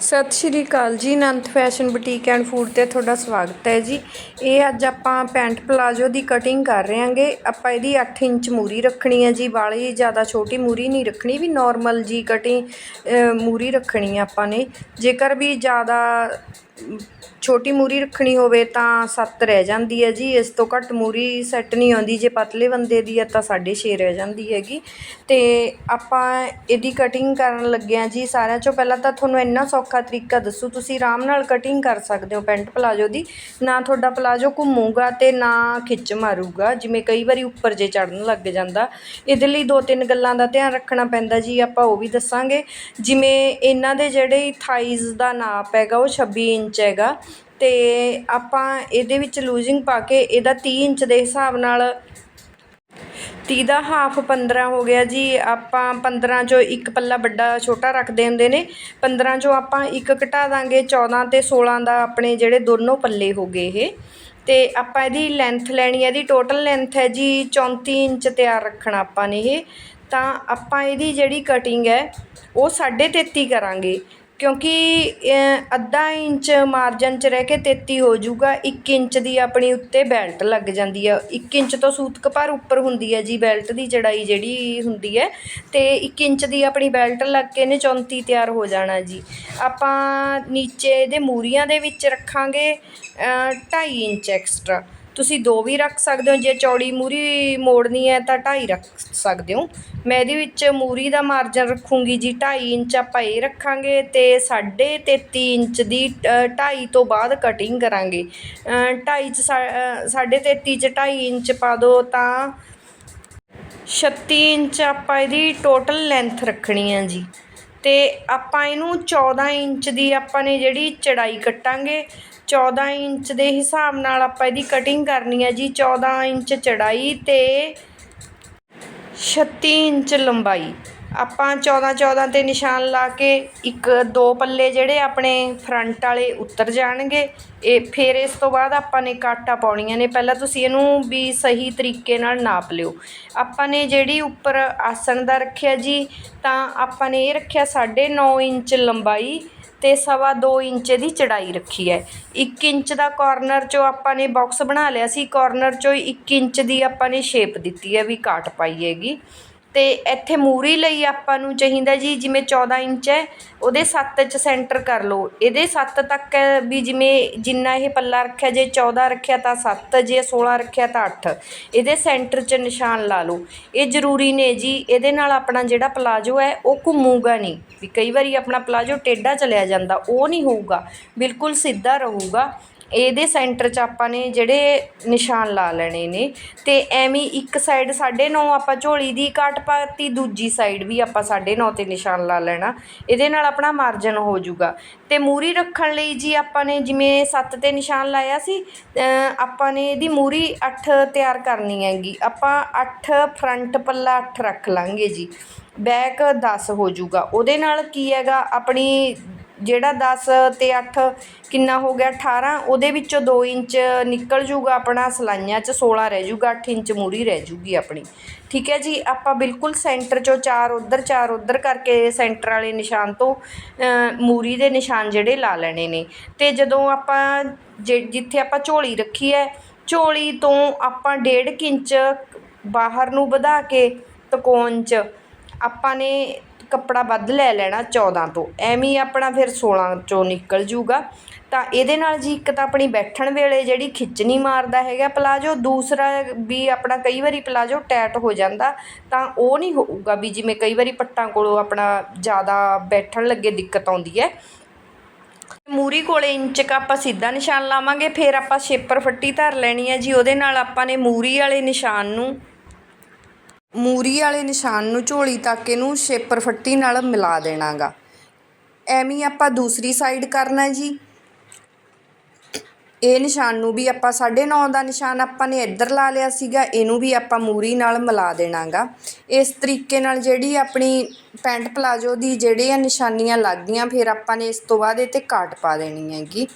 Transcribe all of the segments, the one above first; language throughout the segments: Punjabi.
ਸਤਿ ਸ਼੍ਰੀ ਅਕਾਲ ਜੀ, Anant fashion boutique and food ਤੇ ਤੁਹਾਡਾ ਸਵਾਗਤ ਹੈ ਜੀ। ਇਹ ਅੱਜ ਆਪਾਂ ਪੈਂਟ ਪਲਾਜੋ ਦੀ ਕਟਿੰਗ ਕਰ ਰਹੇ ਹਾਂਗੇ ਆਪਾਂ ਇਹਦੀ 8 ਇੰਚ ਮੂਰੀ ਰੱਖਣੀ ਹੈ ਜੀ ਬਾਲੀ ਜ਼ਿਆਦਾ ਛੋਟੀ ਮੂਰੀ ਨਹੀਂ ਰੱਖਣੀ, ਵੀ ਨਾਰਮਲ ਜੀ ਕਟਿੰਗ ਮੂਰੀ ਰੱਖਣੀ ਹੈ ਆਪਾਂ ਨੇ। ਜੇਕਰ ਵੀ ਜ਼ਿਆਦਾ ਛੋਟੀ ਮੂਰੀ ਰੱਖਣੀ ਹੋਵੇ ਤਾਂ 7 ਰਹਿ ਜਾਂਦੀ ਹੈ ਜੀ। ਇਸ ਤੋਂ ਘੱਟ ਮੂਰੀ ਸੈੱਟ ਨਹੀਂ ਆਉਂਦੀ। ਜੇ ਪਤਲੇ ਬੰਦੇ ਦੀ ਹੈ ਤਾਂ 6.5 ਰਹਿ ਜਾਂਦੀ ਹੈਗੀ। ਤੇ ਆਪਾਂ ਇਹਦੀ ਕਟਿੰਗ ਕਰਨ ਲੱਗੇ ਹਾਂ ਜੀ ਸਾਰਿਆਂ ਚੋਂ। ਪਹਿਲਾਂ ਤਾਂ ਤੁਹਾਨੂੰ ਇੰਨਾ ਸੌਖਾ ਤਰੀਕਾ ਦੱਸੂ। ਤੁਸੀਂ ਆਰਾਮ ਨਾਲ ਕਟਿੰਗ ਕਰ ਸਕਦੇ ਹੋ ਪੈਂਟ ਪਲਾਜੋ ਦੀ। ਨਾ ਤੁਹਾਡਾ ਪਲਾਜੋ ਘੁੰਮੂਗਾ ਤੇ ਨਾ ਖਿੱਚ ਮਾਰੂਗਾ। ਜਿਵੇਂ ਕਈ ਵਾਰੀ ਉੱਪਰ ਜੇ ਚੜਨ ਲੱਗ ਜਾਂਦਾ। ਇਹਦੇ ਲਈ ਦੋ ਤਿੰਨ ਗੱਲਾਂ ਦਾ ਧਿਆਨ ਰੱਖਣਾ ਪੈਂਦਾ ਜੀ। ਆਪਾਂ ਉਹ ਵੀ ਦੱਸਾਂਗੇ। ਜਿਵੇਂ ਇਹਨਾਂ ਦੇ ਜਿਹੜੇ ਥਾਈਜ਼ ਦਾ ਨਾਪ ਹੈਗਾ ਉਹ 26 ਇੰਚ ਹੈਗਾ ਅਤੇ ਆਪਾਂ ਇਹਦੇ ਵਿੱਚ ਲੂਜ਼ਿੰਗ ਪਾ ਕੇ ਇਹਦਾ ਤੀਹ ਇੰਚ ਦੇ ਹਿਸਾਬ ਨਾਲ ਤੀਹ ਦਾ ਹਾਫ 15 ਹੋ ਗਿਆ ਜੀ, ਆਪਾਂ 15 ਚੋਂ ਇੱਕ ਪੱਲਾ ਵੱਡਾ ਛੋਟਾ ਰੱਖਦੇ ਹੁੰਦੇ ਨੇ 15 ਚੋਂ ਆਪਾਂ ਇੱਕ ਘਟਾ ਦਾਂਗੇ 14 ਤੇ 16 ਦਾ ਆਪਣੇ ਜਿਹੜੇ ਦੋਨੋਂ ਪੱਲੇ ਹੋ ਗਏ ਇਹ। ਅਤੇ ਆਪਾਂ ਇਹਦੀ ਲੈਂਥ ਲੈਣੀ ਹੈ, ਇਹਦੀ ਟੋਟਲ ਲੈਂਥ ਹੈ ਜੀ 34 ਇੰਚ ਤਿਆਰ ਰੱਖਣਾ ਆਪਾਂ ਨੇ ਇਹ। ਤਾਂ ਆਪਾਂ ਇਹਦੀ ਜਿਹੜੀ ਕਟਿੰਗ ਹੈ, ਉਹ 33.5 ਕਰਾਂਗੇ। ਕਿਉਂਕਿ ਅੱਧਾ ਇੰਚ ਮਾਰਜਨ 'ਚ ਰਹਿ ਕੇ 33 ਹੋ ਜਾਊਗਾ 1 ਇੰਚ ਦੀ ਆਪਣੀ ਉੱਤੇ ਬੈਲਟ ਲੱਗ ਜਾਂਦੀ ਆ। ਇੱਕ ਇੰਚ ਤੋਂ ਸੂਤਕ ਪਰ ਉੱਪਰ ਹੁੰਦੀ ਹੈ ਜੀ ਬੈਲਟ ਦੀ ਚੜਾਈ ਜਿਹੜੀ ਹੁੰਦੀ ਹੈ ਅਤੇ ਇੱਕ ਇੰਚ ਦੀ ਆਪਣੀ ਬੈਲਟ ਲੱਗ ਕੇ ਨੇ 34 ਤਿਆਰ ਹੋ ਜਾਣਾ ਜੀ। ਆਪਾਂ ਨੀਚੇ ਇਹਦੇ ਮੂਰੀਆਂ ਦੇ ਵਿੱਚ ਰੱਖਾਂਗੇ ਢਾਈ ਇੰਚ ਐਕਸਟਰਾ ਤੁਸੀਂ ਦੋ ਵੀ ਰੱਖ ਸਕਦੇ ਹੋ, ਜੇ ਚੌੜੀ ਮੂਰੀ ਮੋੜਨੀ ਹੈ ਤਾਂ ਢਾਈ ਰੱਖ ਸਕਦੇ ਹੋ। ਮੈਂ ਇਹਦੇ ਵਿੱਚ ਮੂਰੀ ਦਾ ਮਾਰਜਨ ਰੱਖੂੰਗੀ ਜੀ 2.5 ਇੰਚ ਆਪਾਂ ਇਹ ਰੱਖਾਂਗੇ ਤੇ 33.5 ਇੰਚ ਦੀ ਢਾਈ ਤੋਂ ਬਾਅਦ ਕਟਿੰਗ ਕਰਾਂਗੇ। ਢਾਈ ਚ 33.5 ਚ 2.5 ਇੰਚ ਪਾ ਦਿਓ ਤਾਂ 36 ਇੰਚ ਆਪਾਂ ਇਹਦੀ ਟੋਟਲ ਲੈਂਥ ਰੱਖਣੀ ਹੈ ਜੀ। ਤੇ ਆਪਾਂ ਇਹਨੂੰ 14 ਇੰਚ ਦੀ ਆਪਾਂ ਨੇ ਜਿਹੜੀ ਚੜਾਈ ਕੱਟਾਂਗੇ। 14 ਇੰਚ ਦੇ ਹਿਸਾਬ ਨਾਲ ਆਪਾਂ ਇਹਦੀ ਕਟਿੰਗ ਕਰਨੀ ਹੈ ਜੀ 14 ਇੰਚ ਚੜਾਈ ਤੇ 36 ਇੰਚ ਲੰਬਾਈ। ਆਪਾਂ 14 14 ਤੇ ਨਿਸ਼ਾਨ ਲਾ ਕੇ ਇੱਕ ਦੋ ਪੱਲੇ ਜਿਹੜੇ ਆਪਣੇ ਫਰੰਟ ਵਾਲੇ ਉੱਤਰ ਜਾਣਗੇ। ਇਹ ਫਿਰ ਇਸ ਤੋਂ ਬਾਅਦ ਆਪਾਂ ਨੇ ਕਾਟਾ ਪਾਉਣੀਆਂ ਨੇ। ਪਹਿਲਾਂ ਤੁਸੀਂ ਇਹਨੂੰ ਵੀ ਸਹੀ ਤਰੀਕੇ ਨਾਲ ਨਾਪ ਲਿਓ। ਆਪਾਂ ਨੇ ਜਿਹੜੀ ਉੱਪਰ ਆਸਣ ਦਾ ਰੱਖਿਆ ਜੀ, ਤਾਂ ਆਪਾਂ ਨੇ ਇਹ ਰੱਖਿਆ 9.5 ਇੰਚ ਲੰਬਾਈ। ਤੇ ਸਵਾ ਦੋ ਇੰਚ ਦੀ ਚੜਾਈ ਰੱਖੀ ਹੈ। 1 ਇੰਚ ਦਾ ਕਾਰਨਰ ਚੋਂ ਆਪਾਂ ਨੇ ਬਾਕਸ ਬਣਾ ਲਿਆ ਸੀ। ਕਾਰਨਰ ਚੋਂ 1 ਇੰਚ ਦੀ ਆਪਾਂ ਨੇ ਸ਼ੇਪ ਦਿੱਤੀ ਹੈ ਵੀ ਕਾਟ ਪਾਈ ਹੈਗੀ। ਅਤੇ ਇੱਥੇ ਮੂਹਰੀ ਲਈ ਆਪਾਂ ਨੂੰ ਚਾਹੀਦਾ ਜੀ, ਜਿਵੇਂ 14 ਇੰਚ ਹੈ, ਉਹਦੇ ਸੱਤ ਚ ਸੈਂਟਰ ਕਰ ਲਓ। ਇਹਦੇ ਸੱਤ ਤੱਕ ਵੀ ਜਿਵੇਂ ਜਿੰਨਾ ਇਹ ਪੱਲਾ ਰੱਖਿਆ, ਜੇ 14 ਰੱਖਿਆ ਤਾਂ ਸੱਤ, ਜੇ 16 ਰੱਖਿਆ ਤਾਂ ਅੱਠ। ਇਹਦੇ ਸੈਂਟਰ 'ਚ ਨਿਸ਼ਾਨ ਲਾ ਲਓ। ਇਹ ਜ਼ਰੂਰੀ ਨੇ ਜੀ, ਇਹਦੇ ਨਾਲ ਆਪਣਾ ਜਿਹੜਾ ਪਲਾਜੋ ਹੈ, ਉਹ ਘੁੰਮੂਗਾ ਨਹੀਂ। ਵੀ ਕਈ ਵਾਰੀ ਆਪਣਾ ਪਲਾਜੋ ਟੇਢਾ ਚਲਿਆ ਜਾਂਦਾ, ਉਹ ਨਹੀਂ ਹੋਊਗਾ। ਬਿਲਕੁਲ ਸਿੱਧਾ ਰਹੂਗਾ। ਇਹਦੇ ਸੈਂਟਰ 'ਚ ਆਪਾਂ ਨੇ ਜਿਹੜੇ ਨਿਸ਼ਾਨ ਲਾ ਲੈਣੇ ਨੇ ਅਤੇ ਐਵੇਂ ਇੱਕ ਸਾਈਡ 9.5 ਆਪਾਂ ਝੋਲੀ ਦੀ ਕਾਟ ਪਾਤੀ, ਦੂਜੀ ਸਾਈਡ ਵੀ ਆਪਾਂ 9.5 ਤੇ ਨਿਸ਼ਾਨ ਲਾ ਲੈਣਾ। ਇਹਦੇ ਨਾਲ ਆਪਣਾ ਮਾਰਜਨ ਹੋ ਜੂਗਾ ਅਤੇ ਮੂਹਰੀ ਰੱਖਣ ਲਈ ਜੀ ਆਪਾਂ ਨੇ ਜਿਵੇਂ ਸੱਤ ਤੇ ਨਿਸ਼ਾਨ ਲਾਇਆ ਸੀ ਆਪਾਂ ਨੇ ਇਹਦੀ ਮੂਹਰੀ ਅੱਠ ਤਿਆਰ ਕਰਨੀ ਹੈਗੀ। ਆਪਾਂ ਅੱਠ ਫਰੰਟ ਪੱਲਾ ਅੱਠ ਰੱਖ ਲਾਂਗੇ ਜੀ। ਬੈਕ 10 ਹੋ ਜੂਗਾ ਉਹਦੇ ਨਾਲ ਕੀ ਹੈਗਾ, ਆਪਣੀ ਜਿਹੜਾ ਦਸ ਅਤੇ ਅੱਠ ਕਿੰਨਾ ਹੋ ਗਿਆ? 18 ਉਹਦੇ ਵਿੱਚੋਂ ਦੋ ਇੰਚ ਨਿਕਲ ਜੂਗਾ ਆਪਣਾ ਸਲਾਈਆਂ 'ਚ 16 ਰਹਿ ਜੂਗਾ, ਅੱਠ ਇੰਚ ਮੂਰੀ ਰਹਿ ਜੂਗੀ ਆਪਣੀ। ਠੀਕ ਹੈ ਜੀ? ਆਪਾਂ ਬਿਲਕੁਲ ਸੈਂਟਰ 'ਚੋਂ ਚਾਰ ਉੱਧਰ ਚਾਰ ਉੱਧਰ ਕਰਕੇ ਸੈਂਟਰ ਵਾਲੇ ਨਿਸ਼ਾਨ ਤੋਂ ਮੂਰੀ ਦੇ ਨਿਸ਼ਾਨ ਜਿਹੜੇ ਲਾ ਲੈਣੇ ਨੇ। ਅਤੇ ਜਦੋਂ ਆਪਾਂ ਜਿ- ਜਿੱਥੇ ਆਪਾਂ ਝੋਲੀ ਰੱਖੀ ਹੈ, ਝੋਲੀ ਤੋਂ ਆਪਾਂ 1.5 ਇੰਚ ਬਾਹਰ ਨੂੰ ਵਧਾ ਕੇ ਤਕੋਣ 'ਚ ਆਪਾਂ ਨੇ ਕੱਪੜਾ ਵੱਧ ਲੈ ਲੈਣਾ 14 ਤੋਂ। ਐਵੇਂ ਆਪਣਾ ਫਿਰ 16 ਚੋਂ ਨਿਕਲ ਜੂਗਾ। ਤਾਂ ਇਹਦੇ ਨਾਲ ਜੀ ਇੱਕ ਤਾਂ ਆਪਣੀ ਬੈਠਣ ਵੇਲੇ ਜਿਹੜੀ ਖਿੱਚ ਨਹੀਂ ਮਾਰਦਾ ਹੈਗਾ ਪਲਾਜੋ, ਦੂਸਰਾ ਵੀ ਆਪਣਾ ਕਈ ਵਾਰੀ ਪਲਾਜੋ ਟੈਟ ਹੋ ਜਾਂਦਾ, ਤਾਂ ਉਹ ਨਹੀਂ ਹੋਊਗਾ ਵੀ ਜਿਵੇਂ ਕਈ ਵਾਰੀ ਪੱਟਾਂ ਕੋਲੋਂ ਆਪਣਾ ਜ਼ਿਆਦਾ ਬੈਠਣ ਲੱਗੇ ਦਿੱਕਤ ਆਉਂਦੀ ਹੈ। ਮੂਰੀ ਕੋਲੇ ਇੰਚ ਕ ਆਪਾਂ ਸਿੱਧਾ ਨਿਸ਼ਾਨ ਲਾਵਾਂਗੇ, ਫਿਰ ਆਪਾਂ ਸ਼ੇਪਰ ਫੱਟੀ ਧਰ ਲੈਣੀ ਹੈ ਜੀ, ਉਹਦੇ ਨਾਲ ਆਪਾਂ ਨੇ ਮੂਰੀ ਵਾਲੇ ਨਿਸ਼ਾਨ ਨੂੰ ਮੂਰੀ ਵਾਲੇ ਨਿਸ਼ਾਨ ਨੂੰ ਝੋਲੀ ਤੱਕ ਇਹਨੂੰ ਸ਼ੇਪਰ ਫੱਟੀ ਨਾਲ ਮਿਲਾ ਦੇਣਾਗਾ। ਐਵੇਂ ਆਪਾਂ ਦੂਸਰੀ ਸਾਈਡ ਕਰਨਾ ਜੀ। ਇਹ ਨਿਸ਼ਾਨ ਨੂੰ ਵੀ ਆਪਾਂ 9.5 ਦਾ ਨਿਸ਼ਾਨ ਆਪਾਂ ਨੇ ਇੱਧਰ ਲਾ ਲਿਆ ਸੀਗਾ, ਇਹਨੂੰ ਵੀ ਆਪਾਂ ਮੂਰੀ ਨਾਲ ਮਿਲਾ ਦੇਣਾਗਾ। ਇਸ ਤਰੀਕੇ ਨਾਲ ਜਿਹੜੀ ਆਪਣੀ ਪੈਂਟ ਪਲਾਜੋ ਦੀ ਜਿਹੜੀਆਂ ਨਿਸ਼ਾਨੀਆਂ ਲੱਗਦੀਆਂ, ਫਿਰ ਆਪਾਂ ਨੇ ਇਸ ਤੋਂ ਬਾਅਦ ਇਹ 'ਤੇ ਕਾਟ ਪਾ ਦੇਣੀ ਹੈਗੀ।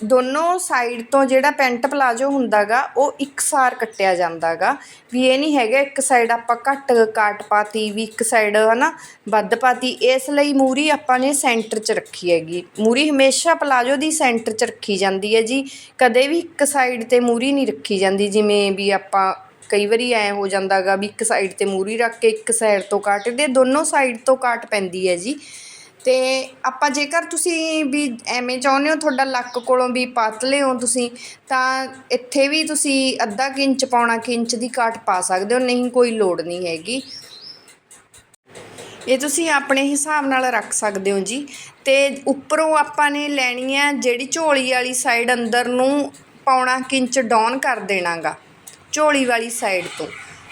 ਦੋਨੋਂ ਸਾਈਡ ਤੋਂ ਜਿਹੜਾ ਪੈਂਟ ਪਲਾਜੋ ਹੁੰਦਾ ਗਾ ਉਹ ਇੱਕਸਾਰ ਕੱਟਿਆ ਜਾਂਦਾ ਗਾ ਵੀ ਇਹ ਨਹੀਂ ਹੈਗਾ, ਇੱਕ ਸਾਈਡ ਆਪਾਂ ਘੱਟ ਕਾਟ ਪਾਤੀ, ਵੀ ਇੱਕ ਸਾਈਡ ਹੈ ਨਾ ਵੱਧ ਪਾਤੀ। ਇਸ ਲਈ ਮੂਹਰੀ ਆਪਾਂ ਨੇ ਸੈਂਟਰ 'ਚ ਰੱਖੀ ਹੈਗੀ। ਮੂਹਰੀ ਹਮੇਸ਼ਾ ਪਲਾਜੋ ਦੀ ਸੈਂਟਰ 'ਚ ਰੱਖੀ ਜਾਂਦੀ ਹੈ ਜੀ। ਕਦੇ ਵੀ ਇੱਕ ਸਾਈਡ ਤੇ ਮੂਹਰੀ ਨਹੀਂ ਰੱਖੀ ਜਾਂਦੀ। ਜਿਵੇਂ ਵੀ ਆਪਾਂ ਕਈ ਵਾਰੀ ਐਂ ਹੋ ਜਾਂਦਾ ਗਾ ਵੀ ਇੱਕ ਸਾਈਡ ਤੇ ਮੂਹਰੀ ਰੱਖ ਕੇ ਇੱਕ ਸਾਈਡ ਤੋਂ ਕਾਟ ਦੇ ਦੋਨੋਂ ਸਾਈਡ ਤੋਂ ਕਾਟ ਪੈਂਦੀ ਹੈ ਜੀ। ਅਤੇ ਆਪਾਂ ਜੇਕਰ ਤੁਸੀਂ ਵੀ ਐਵੇਂ ਚਾਹੁੰਦੇ ਹੋ, ਤੁਹਾਡਾ ਲੱਕ ਕੋਲੋਂ ਵੀ ਪਤਲੇ ਹੋ ਤੁਸੀਂ, ਤਾਂ ਇੱਥੇ ਵੀ ਤੁਸੀਂ ਅੱਧਾ ਕੁ ਇੰਚ ਪੌਣਾ ਕੁ ਇੰਚ ਦੀ ਕਾਟ ਪਾ ਸਕਦੇ ਹੋ, ਨਹੀਂ ਕੋਈ ਲੋੜ ਨਹੀਂ ਹੈਗੀ। ਇਹ ਤੁਸੀਂ ਆਪਣੇ ਹਿਸਾਬ ਨਾਲ ਰੱਖ ਸਕਦੇ ਹੋ ਜੀ। ਤੇ ਉੱਪਰੋਂ ਆਪਾਂ ਨੇ ਲੈਣੀ ਹੈ ਜਿਹੜੀ ਝੋਲੀ ਵਾਲੀ ਸਾਈਡ ਅੰਦਰ ਨੂੰ ਪੌਣਾ ਕੁ ਇੰਚ ਡਾਊਨ ਕਰ ਦੇਣਾਗਾ, ਝੋਲੀ ਵਾਲੀ ਸਾਈਡ ਤੋਂ।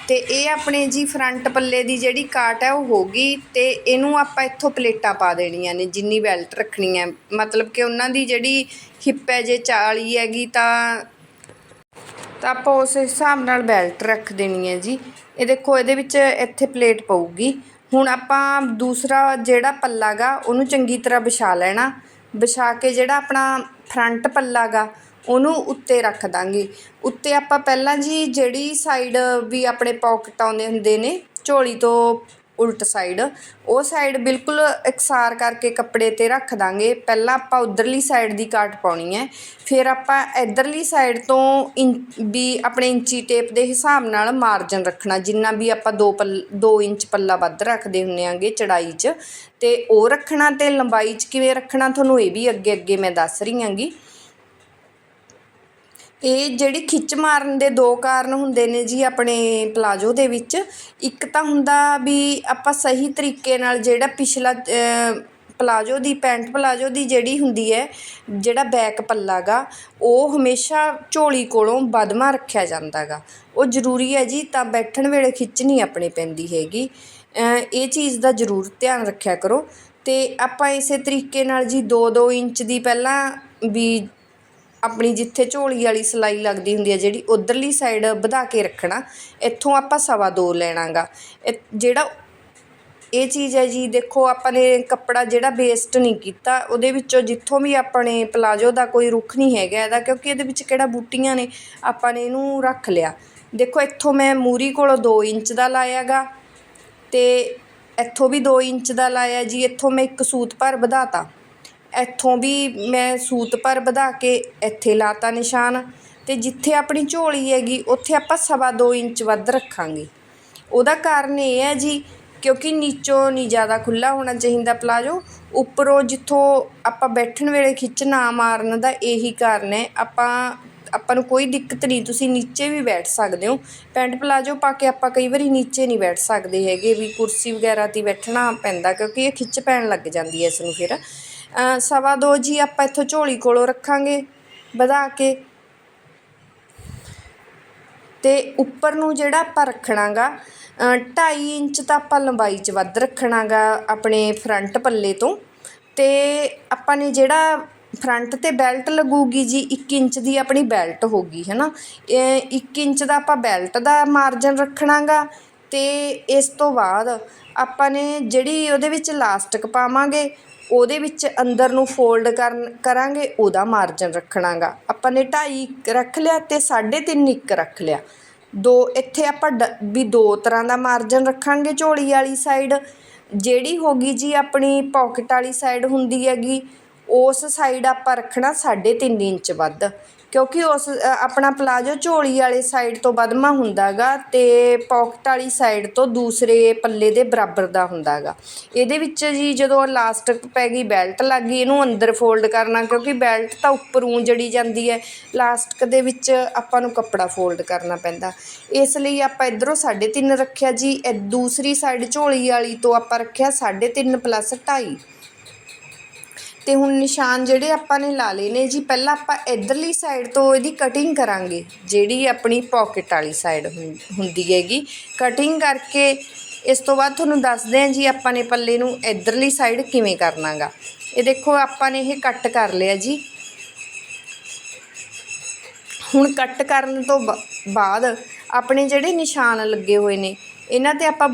ਅਤੇ ਇਹ ਆਪਣੇ ਜੀ ਫਰੰਟ ਪੱਲੇ ਦੀ ਜਿਹੜੀ ਕਾਟ ਹੈ, ਉਹ ਹੋ ਗਈ ਅਤੇ ਇਹਨੂੰ ਆਪਾਂ ਇੱਥੋਂ ਪਲੇਟਾਂ ਪਾ ਦੇਣੀਆਂ ਨੇ, ਜਿੰਨੀ ਬੈਲਟ ਰੱਖਣੀ ਹੈ। ਮਤਲਬ ਕਿ ਉਹਨਾਂ ਦੀ ਜਿਹੜੀ ਹਿੱਪ ਹੈ, ਜੇ 40 ਹੈਗੀ ਤਾਂ ਤਾਂ ਆਪਾਂ ਉਸ ਹਿਸਾਬ ਨਾਲ ਬੈਲਟ ਰੱਖ ਦੇਣੀ ਹੈ ਜੀ। ਇਹ ਦੇਖੋ, ਇਹਦੇ ਵਿੱਚ ਇੱਥੇ ਪਲੇਟ ਪਊਗੀ। ਹੁਣ ਆਪਾਂ ਦੂਸਰਾ ਜਿਹੜਾ ਪੱਲਾ ਗਾ, ਉਹਨੂੰ ਚੰਗੀ ਤਰ੍ਹਾਂ ਵਿਛਾ ਲੈਣਾ। ਵਿਛਾ ਕੇ ਜਿਹੜਾ ਆਪਣਾ ਫਰੰਟ ਪੱਲਾ ਗਾ ਉਹਨੂੰ ਉੱਤੇ ਰੱਖ ਦਾਂਗੇ। ਉੱਤੇ ਆਪਾਂ ਪਹਿਲਾਂ ਜੀ ਜਿਹੜੀ ਸਾਈਡ ਵੀ ਆਪਣੇ ਪੋਕਟ ਆਉਂਦੇ ਹੁੰਦੇ ਨੇ, ਝੋਲੀ ਤੋਂ ਉਲਟ ਸਾਈਡ ਉਹ ਸਾਈਡ ਬਿਲਕੁਲ ਇਕਸਾਰ ਕਰਕੇ ਕੱਪੜੇ ਤੇ ਰੱਖ ਦਾਂਗੇ। ਪਹਿਲਾਂ ਆਪਾਂ ਉਧਰਲੀ ਸਾਈਡ ਦੀ ਕਾਟ ਪਾਉਣੀ ਹੈ। ਫਿਰ ਆਪਾਂ ਇਧਰਲੀ ਸਾਈਡ ਤੋਂ ਇੰ, ਵੀ ਆਪਣੇ ਇੰਚੀ ਟੇਪ ਦੇ ਹਿਸਾਬ ਨਾਲ ਮਾਰਜਨ ਰੱਖਣਾ, ਜਿੰਨਾ ਵੀ ਆਪਾਂ 2 ਪੱਲ 2 ਇੰਚ ਪੱਲਾ ਵੱਧ ਰੱਖਦੇ ਹੁੰਨੇ ਆਂਗੇ ਚੜਾਈ 'ਚ। ਤੇ ਉਹ ਰੱਖਣਾ ਤੇ ਲੰਬਾਈ 'ਚ ਕਿਵੇਂ ਰੱਖਣਾ, ਤੁਹਾਨੂੰ ਇਹ ਵੀ ਅੱਗੇ ਅੱਗੇ ਮੈਂ ਦੱਸ ਰਹੀ ਆਂਗੀ। ਇਹ ਜਿਹੜੀ ਖਿੱਚ ਮਾਰਨ ਦੇ ਦੋ ਕਾਰਨ ਹੁੰਦੇ ਨੇ ਜੀ ਆਪਣੇ ਪਲਾਜੋ ਦੇ ਵਿੱਚ। ਇੱਕ ਤਾਂ ਹੁੰਦਾ ਵੀ ਆਪਾਂ ਸਹੀ ਤਰੀਕੇ ਨਾਲ ਜਿਹੜਾ ਪਿਛਲਾ ਪਲਾਜੋ ਦੀ, ਪੈਂਟ ਪਲਾਜੋ ਦੀ ਜਿਹੜੀ ਹੁੰਦੀ ਹੈ, ਜਿਹੜਾ ਬੈਕ ਪੱਲਾ ਗਾ, ਉਹ ਹਮੇਸ਼ਾ ਝੋਲੀ ਕੋਲੋਂ ਬਦਮਾ ਰੱਖਿਆ ਜਾਂਦਾ ਗਾ। ਉਹ ਜ਼ਰੂਰੀ ਹੈ ਜੀ, ਤਾਂ ਬੈਠਣ ਵੇਲੇ ਖਿੱਚ ਨਹੀਂ ਆਪਣੇ ਪੈਂਦੀ ਹੈਗੀ। ਇਹ ਚੀਜ਼ ਦਾ ਜ਼ਰੂਰ ਧਿਆਨ ਰੱਖਿਆ ਕਰੋ। ਅਤੇ ਆਪਾਂ ਇਸੇ ਤਰੀਕੇ ਨਾਲ ਜੀ 2-2 ਇੰਚ ਦੀ ਪਹਿਲਾਂ ਵੀ ਆਪਣੀ ਜਿੱਥੇ ਝੋਲੀ ਵਾਲੀ ਸਿਲਾਈ ਲੱਗਦੀ ਹੁੰਦੀ ਹੈ ਜਿਹੜੀ ਉਧਰਲੀ ਸਾਈਡ ਵਧਾ ਕੇ ਰੱਖਣਾ, ਇੱਥੋਂ ਆਪਾਂ ਸਵਾ ਦੋ ਲੈਣਾਗਾ। ਜਿਹੜਾ ਇਹ ਚੀਜ਼ ਹੈ ਜੀ, ਦੇਖੋ ਆਪਾਂ ਨੇ ਕੱਪੜਾ ਜਿਹੜਾ ਵੇਸਟ ਨਹੀਂ ਕੀਤਾ, ਉਹਦੇ ਵਿੱਚੋਂ ਜਿੱਥੋਂ ਵੀ ਆਪਣੇ ਪਲਾਜੋ ਦਾ ਕੋਈ ਰੁੱਖ ਨਹੀਂ ਹੈਗਾ ਇਹਦਾ, ਕਿਉਂਕਿ ਇਹਦੇ ਵਿੱਚ ਕਿਹੜਾ ਬੂਟੀਆਂ ਨੇ, ਆਪਾਂ ਨੇ ਇਹਨੂੰ ਰੱਖ ਲਿਆ। ਦੇਖੋ ਇੱਥੋਂ ਮੈਂ ਮੂਰੀ ਕੋਲੋਂ 2 ਇੰਚ ਦਾ ਲਾਇਆਗਾ ਤੇ ਇੱਥੋਂ ਵੀ 2 ਇੰਚ ਦਾ ਲਾਇਆ ਜੀ, ਇੱਥੋਂ ਮੈਂ ਇੱਕ ਸੂਤ ਭਰ ਵਧਾਤਾ। ਇੱਥੋਂ ਵੀ ਮੈਂ ਸੂਤ ਭਰ ਵਧਾ ਕੇ ਇੱਥੇ ਲਾਤਾ ਨਿਸ਼ਾਨ ਅਤੇ ਜਿੱਥੇ ਆਪਣੀ ਝੋਲੀ ਹੈਗੀ, ਉੱਥੇ ਆਪਾਂ ਸਵਾ ਦੋ ਇੰਚ ਵੱਧ ਰੱਖਾਂਗੇ। ਉਹਦਾ ਕਾਰਨ ਇਹ ਹੈ ਜੀ, ਕਿਉਂਕਿ ਨੀਚੋਂ ਨਹੀਂ ਜ਼ਿਆਦਾ ਖੁੱਲ੍ਹਾ ਹੋਣਾ ਚਾਹੀਦਾ ਪਲਾਜੋ, ਉੱਪਰੋਂ ਜਿੱਥੋਂ ਆਪਾਂ ਬੈਠਣ ਵੇਲੇ ਖਿੱਚ ਨਾ ਮਾਰਨ ਦਾ ਇਹੀ ਕਾਰਨ ਹੈ। ਆਪਾਂ ਆਪਾਂ ਨੂੰ ਕੋਈ ਦਿੱਕਤ ਨਹੀਂ, ਤੁਸੀਂ ਨੀਚੇ ਵੀ ਬੈਠ ਸਕਦੇ ਹੋ। ਪੈਂਟ ਪਲਾਜੋ ਪਾ ਕੇ ਆਪਾਂ ਕਈ ਵਾਰੀ ਨੀਚੇ ਨਹੀਂ ਬੈਠ ਸਕਦੇ ਹੈਗੇ, ਵੀ ਕੁਰਸੀ ਵਗੈਰਾ 'ਤੇ ਬੈਠਣਾ ਪੈਂਦਾ, ਕਿਉਂਕਿ ਇਹ ਖਿੱਚ ਪੈਣ ਲੱਗ ਜਾਂਦੀ ਹੈ ਇਸ ਨੂੰ ਫਿਰ। ਸਵਾ ਦੋ ਜੀ ਆਪਾਂ ਇੱਥੋਂ ਝੋਲੀ ਕੋਲੋਂ ਰੱਖਾਂਗੇ, ਵਧਾ ਕੇ। ਤੇ ਉੱਪਰ ਨੂੰ ਜਿਹੜਾ ਆਪਾਂ ਰੱਖਣਾਗਾ 2.5 ਇੰਚ ਤਾਂ ਆਪਾਂ ਲੰਬਾਈ 'ਚ ਵੱਧ ਰੱਖਣਾਗਾ ਆਪਣੇ ਫਰੰਟ ਪੱਲੇ ਤੋਂ। ਤੇ ਆਪਾਂ ਨੇ ਜਿਹੜਾ ਫਰੰਟ ਤੇ ਬੈਲਟ ਲੱਗੂਗੀ ਜੀ 1 ਇੰਚ ਦੀ ਆਪਣੀ ਬੈਲਟ ਹੋਗੀ ਹੈ ਨਾ 1 ਇੰਚ ਦਾ ਆਪਾਂ ਬੈਲਟ ਦਾ ਮਾਰਜਨ ਰੱਖਣਾਗਾ ਤੇ ਇਸ ਤੋਂ ਬਾਅਦ ਆਪਾਂ ਨੇ ਜਿਹੜੀ ਉਹਦੇ ਵਿੱਚ ਲਾਸਟਿਕ ਪਾਵਾਂਗੇ ਉਹਦੇ ਵਿੱਚ ਅੰਦਰ ਨੂੰ ਫੋਲਡ ਕਰਨ, ਕਰਾਂਗੇ, ਉਹਦਾ ਮਾਰਜਨ ਰੱਖਣਾਗਾ। ਆਪਾਂ ਨੇ 2.5 ਰੱਖ ਲਿਆ ਤੇ 3.5 ਇੱਕ ਰੱਖ ਲਿਆ। ਦੋ, ਇੱਥੇ ਆਪਾਂ ਵੀ ਦੋ ਤਰ੍ਹਾਂ ਦਾ ਮਾਰਜਨ ਰੱਖਾਂਗੇ ਝੋਲੀ ਵਾਲੀ ਸਾਈਡ ਜਿਹੜੀ ਹੋਗੀ ਜੀ ਆਪਣੀ ਪਾਕਟ ਵਾਲੀ ਸਾਈਡ ਹੁੰਦੀ ਹੈਗੀ, ਉਸ ਸਾਈਡ ਆਪਾਂ ਰੱਖਣਾ 3.5 ਇੰਚ ਵੱਧ। ਕਿਉਂਕਿ ਉਸ ਆਪਣਾ ਪਲਾਜੋ ਝੋਲੀ ਵਾਲੇ ਸਾਈਡ ਤੋਂ ਵਧਮਾ ਹੁੰਦਾਗਾ ਅਤੇ ਪੋਕਟ ਵਾਲੀ ਸਾਈਡ ਤੋਂ ਦੂਸਰੇ ਪੱਲੇ ਦੇ ਬਰਾਬਰ ਦਾ ਹੁੰਦਾ ਹੁੰਦਾਗਾ। ਇਹਦੇ ਵਿੱਚ ਜੀ ਜਦੋਂ ਲਾਸਟਿਕ ਪੈ ਗਈ ਬੈਲਟ ਲੱਗ ਗਈ, ਇਹਨੂੰ ਅੰਦਰ ਫੋਲਡ ਕਰਨਾ, ਕਿਉਂਕਿ ਬੈਲਟ ਤਾਂ ਉੱਪਰੋਂ ਜੜੀ ਜਾਂਦੀ ਹੈ ਲਾਸਟਿਕ ਦੇ ਵਿੱਚ ਆਪਾਂ ਨੂੰ ਕੱਪੜਾ ਫੋਲਡ ਕਰਨਾ ਪੈਂਦਾ। ਇਸ ਲਈ ਆਪਾਂ ਇਧਰੋਂ 3.5 ਰੱਖਿਆ ਜੀ ਦੂਸਰੀ ਸਾਈਡ ਝੋਲੀ ਵਾਲੀ ਤੋਂ ਆਪਾਂ ਰੱਖਿਆ 3.5 ਪਲੱਸ 2.5 ਤੇ ਹੁਣ ਨਿਸ਼ਾਨ ਜਿਹੜੇ ਆਪਾਂ ਨੇ ਲਾ ਲਏ ਨੇ ਜੀ, ਪਹਿਲਾਂ ਆਪਾਂ ਇਧਰਲੀ ਸਾਈਡ ਤੋਂ ਇਹਦੀ ਕਟਿੰਗ ਕਰਾਂਗੇ, ਜਿਹੜੀ ਆਪਣੀ ਪਾਕਟ ਵਾਲੀ ਸਾਈਡ ਹੁੰਦੀ ਹੈਗੀ। ਕਟਿੰਗ ਕਰਕੇ ਇਸ ਤੋਂ ਬਾਅਦ ਤੁਹਾਨੂੰ ਦੱਸਦੇ ਹਾਂ ਜੀ ਆਪਾਂ ਨੇ ਪੱਲੇ ਨੂੰ ਇਧਰਲੀ ਸਾਈਡ ਕਿਵੇਂ ਕਰਨਾਗਾ। ਇਹ ਦੇਖੋ ਆਪਾਂ ਨੇ ਇਹ ਕੱਟ ਕਰ ਲਿਆ ਜੀ। ਹੁਣ ਕੱਟ ਕਰਨ ਤੋਂ ਬਾਅਦ ਆਪਣੇ ਜਿਹੜੇ ਨਿਸ਼ਾਨ ਲੱਗੇ ਹੋਏ ਨੇ, ਇਹਨਾਂ ਤੇ ਆਪਾਂ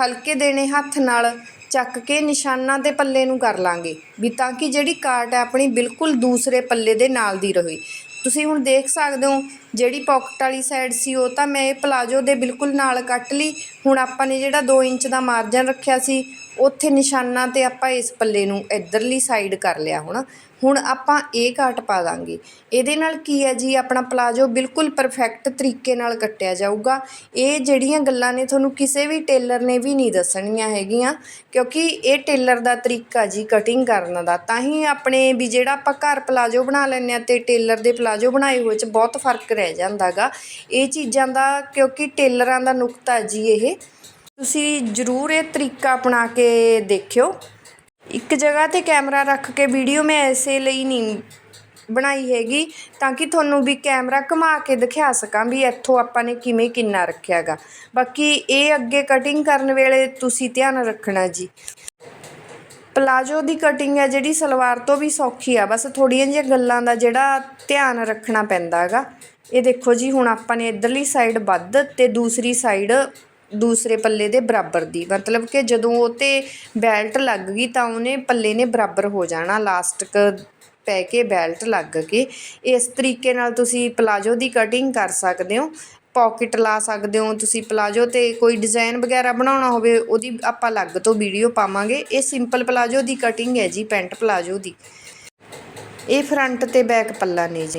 ਹਲਕੇ ਦੇਣੇ ਹੱਥ ਨਾਲ ਚੱਕ ਕੇ ਨਿਸ਼ਾਨਾਂ ਦੇ ਪੱਲੇ ਨੂੰ ਕਰ ਲਾਂਗੇ ਵੀ ਤਾਂ ਕਿ ਜਿਹੜੀ ਕਾਟ ਹੈ ਆਪਣੀ ਬਿਲਕੁਲ ਦੂਸਰੇ ਪੱਲੇ ਦੇ ਨਾਲ ਦੀ ਰਹੇ। ਤੁਸੀਂ ਹੁਣ ਦੇਖ ਸਕਦੇ ਹੋ ਜਿਹੜੀ ਪਾਕਟ ਵਾਲੀ ਸਾਈਡ ਸੀ ਉਹ ਤਾਂ ਮੈਂ ਇਹ ਪਲਾਜੋ ਦੇ ਬਿਲਕੁਲ ਨਾਲ ਕੱਟ ਲਈ। ਹੁਣ ਆਪਾਂ ਨੇ ਜਿਹੜਾ 2 ਇੰਚ ਦਾ ਮਾਰਜਨ ਰੱਖਿਆ ਸੀ ਉੱਥੇ ਨਿਸ਼ਾਨਾ ਤੇ ਆਪਾਂ ਇਸ ਪੱਲੇ ਨੂੰ ਇਧਰਲੀ ਸਾਈਡ ਕਰ ਲਿਆ ਹੁਣ। ਹੁਣ ਆਪਾਂ ਇਹ ਕਾਟ ਪਾ ਦਾਂਗੇ। ਇਹਦੇ ਨਾਲ ਕੀ ਹੈ ਜੀ? ਆਪਣਾ ਪਲਾਜੋ ਬਿਲਕੁਲ ਪਰਫੈਕਟ ਤਰੀਕੇ ਨਾਲ ਕੱਟਿਆ ਜਾਊਗਾ। ਇਹ ਜਿਹੜੀਆਂ ਗੱਲਾਂ ਨੇ ਤੁਹਾਨੂੰ ਕਿਸੇ ਵੀ ਟੇਲਰ ਨੇ ਵੀ ਨਹੀਂ ਦੱਸਣੀਆਂ ਹੈਗੀਆਂ, ਕਿਉਂਕਿ ਇਹ ਟੇਲਰ ਦਾ ਤਰੀਕਾ ਜੀ ਕਟਿੰਗ ਕਰਨ ਦਾ। ਤਾਂ ਹੀ ਆਪਣੇ ਵੀ ਜਿਹੜਾ ਆਪਾਂ ਘਰ ਪਲਾਜੋ ਬਣਾ ਲੈਂਦੇ ਆ ਤੇ ਟੇਲਰ ਦੇ ਪਲਾਜੋ ਬਣਾਏ ਹੋਏ 'ਚ ਬਹੁਤ ਫ਼ਰਕ ਰਹਿ ਜਾਂਦਾਗਾ। ਇਹ ਚੀਜ਼ਾਂ ਦਾ ਕਿਉਂਕਿ ਟੇਲਰਾਂ ਦਾ ਨੁਕਤਾ ਜੀ ਇਹ। ਤੁਸੀਂ ਜ਼ਰੂਰ ਇਹ ਤਰੀਕਾ ਅਪਣਾ ਕੇ ਦੇਖਿਓ। ਇੱਕ ਜਗ੍ਹਾ ਤੇ ਕੈਮਰਾ ਰੱਖ ਕੇ ਵੀਡੀਓ ਮੈਂ ਐਸੇ ਲਈ ਨਹੀਂ ਬਣਾਈ ਹੈਗੀ, ਤਾਂ ਕਿ ਤੁਹਾਨੂੰ ਵੀ ਕੈਮਰਾ ਘੁਮਾ ਕੇ ਦਿਖਾ ਸਕਾਂ ਵੀ ਇੱਥੋਂ ਆਪਾਂ ਨੇ ਕਿਵੇਂ ਕਿੰਨਾ ਰੱਖਿਆਗਾ ਬਾਕੀ ਇਹ ਅੱਗੇ ਕਟਿੰਗ ਕਰਨ ਵੇਲੇ ਤੁਸੀਂ ਧਿਆਨ ਰੱਖਣਾ ਜੀ। ਪਲਾਜੋ ਦੀ ਕਟਿੰਗ ਹੈ ਜਿਹੜੀ ਸਲਵਾਰ ਤੋਂ ਵੀ ਸੌਖੀ ਆ, ਬਸ ਥੋੜੀਆਂ ਜਿਹੀਆਂ ਗੱਲਾਂ ਦਾ ਜਿਹੜਾ ਧਿਆਨ ਰੱਖਣਾ ਪੈਂਦਾ ਹੈਗਾ। ਇਹ ਦੇਖੋ ਜੀ, ਹੁਣ ਆਪਾਂ ਨੇ ਇਧਰਲੀ ਸਾਈਡ ਵੱਧ ਤੇ ਦੂਸਰੀ ਸਾਈਡ ਦੂਸਰੇ ਪੱਲੇ ਦੇ ਬਰਾਬਰ ਦੀ। ਮਤਲਬ ਕਿ ਜਦੋਂ ਉਹ ਤੇ ਬੈਲਟ ਲੱਗ ਗਈ ਤਾਂ ਉਹਨੇ ਪੱਲੇ ਨੇ ਬਰਾਬਰ ਹੋ ਜਾਣਾ ਲਾਸਟਿਕ ਪੈ ਕੇ ਬੈਲਟ ਲੱਗ ਕੇ ਇਸ ਤਰੀਕੇ ਨਾਲ ਤੁਸੀਂ ਪਲਾਜੋ ਦੀ ਕਟਿੰਗ ਕਰ ਸਕਦੇ ਹੋ ਪਾਕਟ ਲਾ ਸਕਦੇ ਹੋ ਤੁਸੀਂ ਪਲਾਜੋ ਤੇ, ਕੋਈ ਡਿਜ਼ਾਈਨ ਵਗੈਰਾ ਬਣਾਉਣਾ ਹੋਵੇ ਉਹਦੀ ਆਪਾਂ ਅਲੱਗ ਤੋਂ ਵੀਡੀਓ ਪਾਵਾਂਗੇ। ਇਹ ਸਿੰਪਲ ਪਲਾਜੋ ਦੀ ਕਟਿੰਗ ਹੈ ਜੀ ਪੈਂਟ ਪਲਾਜੋ ਦੀ। ਇਹ ਫਰੰਟ ਤੇ ਬੈਕ ਪੱਲਾ ਨੇ ਜੀ।